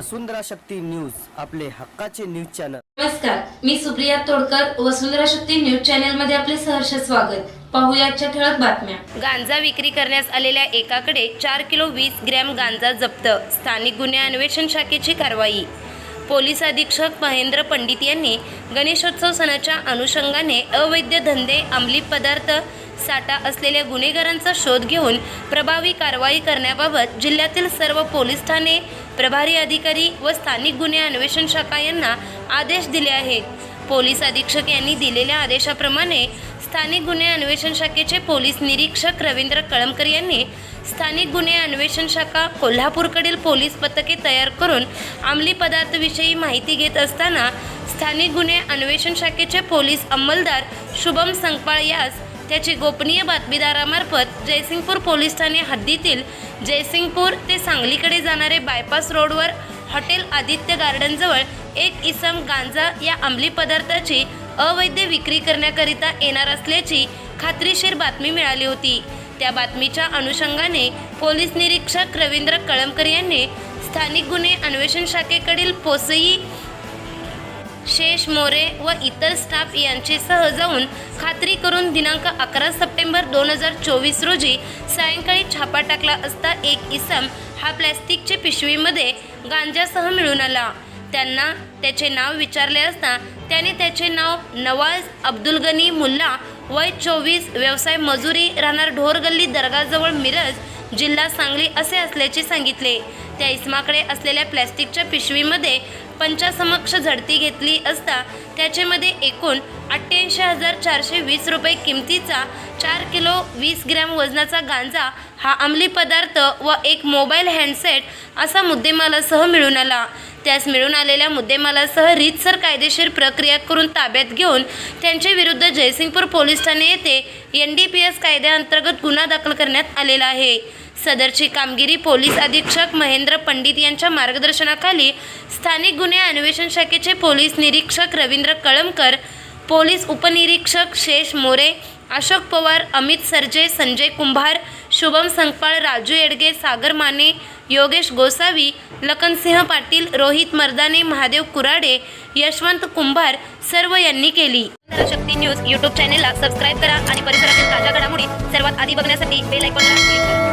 वसुंधरा Shakti news आपले हक्काचे news channel. नमस्कार मी सुप्रिया तोडकर वसुंधरा शक्ती न्यूज चॅनलमध्ये आपले सहर्ष स्वागत. पाहूया आजच्या ठळक बातम्या. गांजा विक्री करण्यास आलेल्या एकाकडे चार किलो वीस ग्रॅम गांजा जप्त. स्थानिक गुन्हे अन्वेषण शाखेची कारवाई. पोलीस अधीक्षक महेंद्र पंडित यांनी गणेशोत्सव सणाच्या अनुषंगाने अवैध धंदे अंमली पदार्थ साठा असलेल्या गुन्हेगारांचा शोध घेऊन प्रभावी कारवाई करण्याबाबत जिल्ह्यातील सर्व पोलीस ठाणे प्रभारी अधिकारी व स्थानिक गुन्हे अन्वेषण शाखा यांना आदेश दिले आहेत. पोलीस अधीक्षक यांनी दिलेल्या आदेशाप्रमाणे स्थानिक गुन्हे अन्वेषण शाखेचे पोलीस निरीक्षक रवींद्र कळमकर यांनी स्थानिक गुन्हे अन्वेषण शाखा कोल्हापूरकडील पोलीस पथके तयार करून अंमली पदार्थविषयी माहिती घेत असताना स्थानिक गुन्हे अन्वेषण शाखेचे पोलीस अंमलदार शुभम संकपाळ यास त्याची गोपनीय बातमीदारामार्फत जयसिंगपूर पोलीस ठाणे हद्दीतील जयसिंगपूर ते सांगलीकडे जाणारे बायपास रोडवर हॉटेल आदित्य गार्डनजवळ एक इसम गांजा या अंमली पदार्थाची अवैध विक्री करण्याकरिता येणार असल्याची खात्रीशीर बातमी मिळाली होती. त्या बातमीच्या अनुषंगाने पोलीस निरीक्षक रवींद्र कळमकर यांनी स्थानिक गुन्हे अन्वेषण शाखेकडील पोसई शेष मोरे व इतर स्टाफ यांचेसह जाऊन खात्री करून दिनांक अकरा सप्टेंबर दोन हजार चोवीस रोजी सायंकाळी छापा टाकला असता एक इसम हा प्लॅस्टिकच्या पिशवीमध्ये गांजासह मिळून आला. त्यांना त्याचे नाव विचारले असता त्याने त्याचे नाव नवाज अब्दुल गनी मुल्ला वय चोवीस व्यवसाय मजुरी राहणार ढोरगल्ली दर्गाजवळ मिरज जिल्हा सांगली असे असल्याचे सांगितले. त्या इस्माकडे असलेल्या प्लॅस्टिकच्या पिशवीमध्ये पंचासमक्ष झडती घेतली असता त्याच्यामध्ये एकूण अठ्ठ्याऐंशी हजार चारशे वीस रुपये किमतीचा चार किलो वीस ग्रॅम वजनाचा गांजा हा अंमली पदार्थ व एक मोबाईल हँडसेट असा मुद्देमालासह मिळून आला. त्यास मिळून आलेल्या मुद्देमालासह रीतसर कायदेशीर प्रक्रिया करून ताब्यात घेऊन त्यांच्या विरुद्ध जयसिंगपूर पोलीस ठाणे येथे एन डी पी एस कायद्याअंतर्गत गुन्हा दाखल करण्यात आलेला आहे. सदरची कामगिरी पोलीस अधीक्षक महेंद्र पंडित यांच्या मार्गदर्शनाखाली स्थानिक गुन्हे अन्वेषण शाखेचे पोलीस निरीक्षक रवींद्र कळमकर पोलीस उपनिरीक्षक शेष मोरे अशोक पवार अमित सरजे संजय कुंभार शुभम संकपाळ राजू येडगे सागर माने योगेश गोसावी लखनसिंह पाटील रोहित मर्दाने महादेव कुराडे यशवंत कुंभार सर्व यांनी केली. शक्ती न्यूज यूट्यूब चॅनेलला सबस्क्राईब करा आणि परिसरातील ताज्या घडामोडी सर्वात आधी बघण्यासाठी बेल आयकॉनला क्लिक करा.